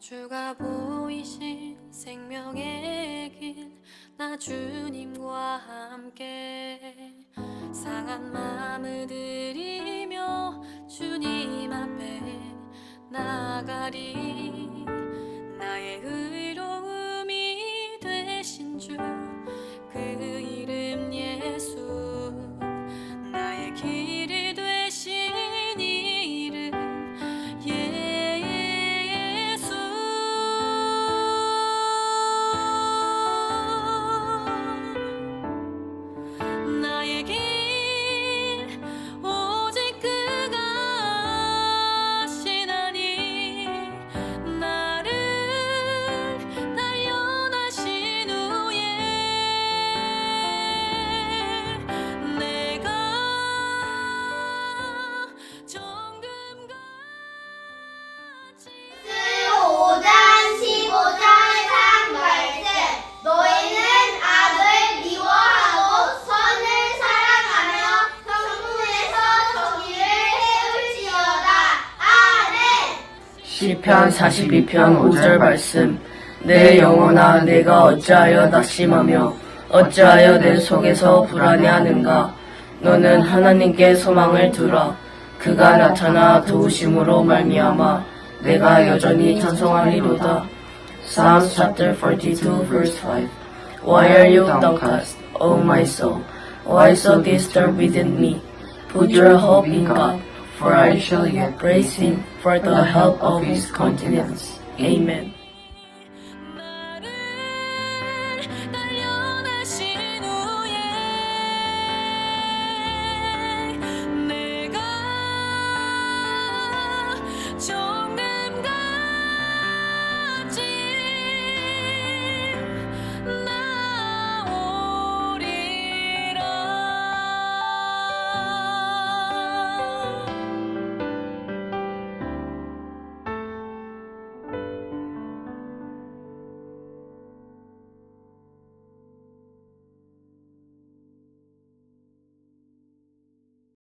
주가 보이신 생명의 길 나 주님과 함께 상한 마음을 들이 시편 42편 5절 말씀 내 영혼아 내가 어찌하여 낙심하며 어찌하여 내 속에서 불안해하는가 너는 하나님께 소망을 두라 그가 나타나 도우심으로 말미암아 내가 여전히 찬송하리로다 Psalms chapter 42 verse 5 Why are you downcast, O my soul? Why so disturbed within me? Put your hope in God, for I shall yet praise him for the help of his countenance. Amen.